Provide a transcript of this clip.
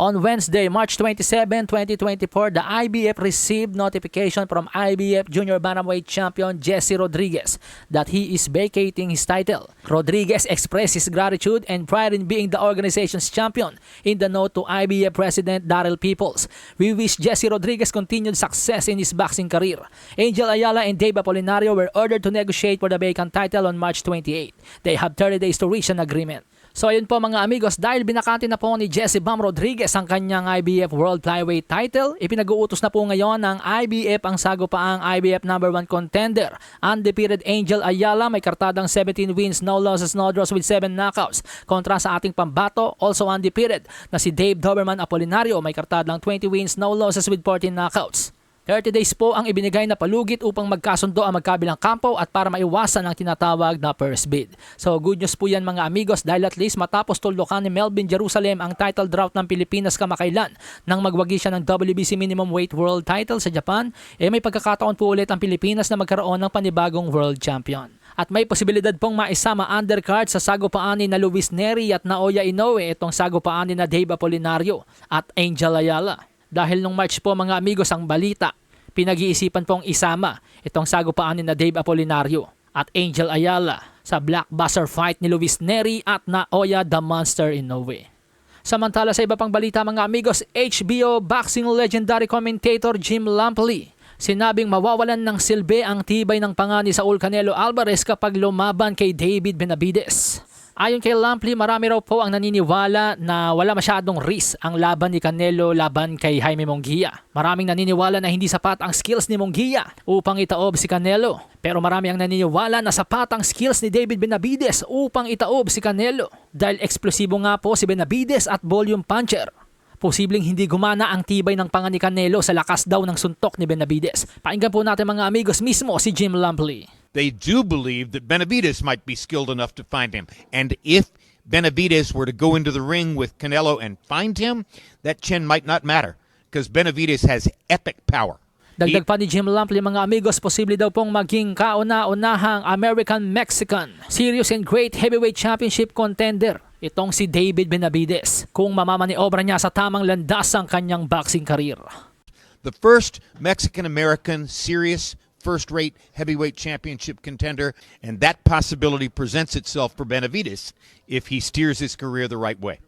On Wednesday, March 27, 2024, the IBF received notification from IBF Junior Bantamweight champion Jesse Rodriguez that he is vacating his title. Rodriguez expressed his gratitude and pride in being the organization's champion. In the note to IBF President Daryl Peoples, we wish Jesse Rodriguez continued success in his boxing career. Angel Ayala and Dave Apolinario were ordered to negotiate for the vacant title on March 28. They have 30 days to reach an agreement. So ayun po mga amigos, dahil binakante na po ni Jesse Bam Rodriguez ang kanyang IBF World Flyweight title, ipinag-uutos na po ngayon ng IBF ang sagupaang IBF number 1 contender. Undefeated Angel Ayala may kartadang 17 wins, no losses, no draws with 7 knockouts. Kontra sa ating pambato, also undefeated na si Dave Doberman Apolinario may kartadang 20 wins, no losses with 14 knockouts. 30 days po ang ibinigay na palugit upang magkasundo ang magkabilang kampo at para maiwasan ang tinatawag na first bid. So good news po yan mga amigos dahil at least matapos tuldukan ni Melvin Jerusalem ang title drought ng Pilipinas kamakailan nang magwagi siya ng WBC Minimum Weight World title sa Japan, eh may pagkakataon po ulit ang Pilipinas na magkaroon ng panibagong world champion. At may posibilidad pong maisama undercard sa sagupaani na Luis Neri at Naoya Inoue itong sagupaani na Dave Apolinario at Angel Ayala. Dahil nung March po mga amigos ang balita, pinag-iisipan pong isama itong sagupaanin na Dave Apolinario at Angel Ayala sa blockbuster fight ni Luis Neri at Naoya the Monster Inoue. Samantala sa iba pang balita mga amigos, HBO boxing legendary commentator Jim Lampley sinabing mawawalan ng silbi ang tibay ng pangani sa Canelo Alvarez kapag lumaban kay David Benavides. Ayon kay Lampley, marami raw po ang naniniwala na wala masyadong risk ang laban ni Canelo laban kay Jaime Mongia. Maraming naniniwala na hindi sapat ang skills ni Mongia upang itaob si Canelo. Pero marami ang naniniwala na sapat ang skills ni David Benavides upang itaob si Canelo. Dahil eksplosibo nga po si Benavides at volume puncher. Posibleng hindi gumana ang tibay ng panga ni Canelo sa lakas daw ng suntok ni Benavides. Pakinggan po natin mga amigos mismo si Jim Lampley. They do believe that Benavides might be skilled enough to find him. And if Benavides were to go into the ring with Canelo and find him, that chin might not matter because Benavides has epic power. Dagdag pa ni Jim Lampley mga amigos, posible daw pong maging kauna-unahang American-Mexican Serious and Great Heavyweight Championship contender. Itong si David Benavides kung mamamaniobra niya sa tamang landas ang kanyang boxing career. The first Mexican American serious first rate heavyweight championship contender, and that possibility presents itself for Benavides if he steers his career the right way.